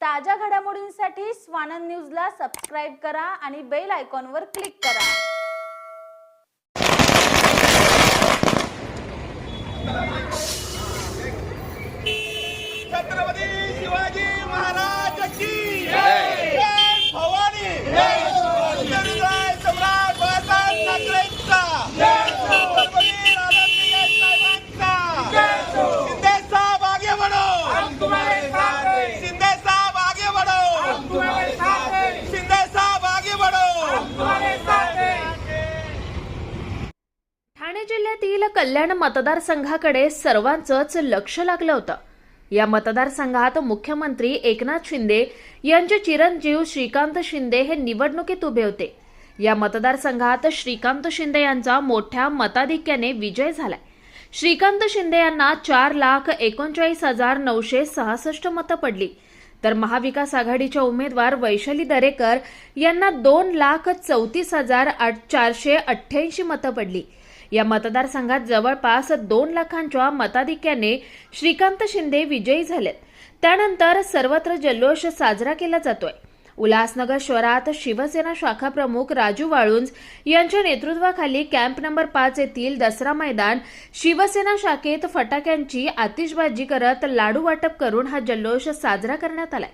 ताज्या घडामोडींसाठी स्वानंद न्यूजला सबस्क्राईब करा आणि बेल आयकॉनवर क्लिक करा. छत्रपती शिवाजी महाराज की जिल्ह्यातील कल्याण मतदारसंघाकडे सर्वांचंच लक्ष लागलं होतं. या मतदारसंघात मुख्यमंत्री एकनाथ शिंदे यांचे चिरंजीव श्रीकांत शिंदे हे निवडणुकीत उभे होते. या मतदारसंघात श्रीकांत शिंदे यांचा मोठ्या मताधिक्याने विजय झालाय. श्रीकांत शिंदे यांना चार लाख एकोणचाळीस हजार नऊशे सहासष्ट मतं पडली. तर महाविकास आघाडीच्या उमेदवार वैशाली दरेकर यांना दोन लाख चौतीस हजार आठ- चारशे अठ्ठ्याऐंशी मतं पडली. या मतदारसंघात जवळपास दोन लाखांच्या मताधिक्याने श्रीकांत शिंदे विजयी झालेत. त्यानंतर सर्वत्र जल्लोष साजरा केला जातोय. उल्हासनगर शहरात शिवसेना शाखा प्रमुख राजू वाळुंज यांच्या नेतृत्वाखाली कॅम्प नंबर पाच येथील दसरा मैदान शिवसेना शाखेत फटाक्यांची आतिषबाजी करत लाडू वाटप करून हा जल्लोष साजरा करण्यात आलाय.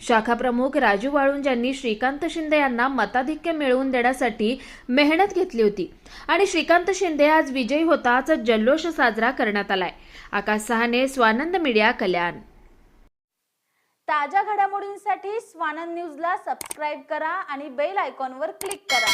शाखा प्रमुख राजू वाळुंज यांनी श्रीकांत शिंदे यांना मताधिक्य मिळवून देण्यासाठी मेहनत घेतली होती. आणि श्रीकांत शिंदे आज विजयी होताच जल्लोष साजरा करण्यात आलाय. आकाश सहाने स्वानंद मीडिया कल्याण. ताज्या घडामोडींसाठी स्वानंद न्यूजला सबस्क्राईब करा आणि बेल आयकॉनवर क्लिक करा.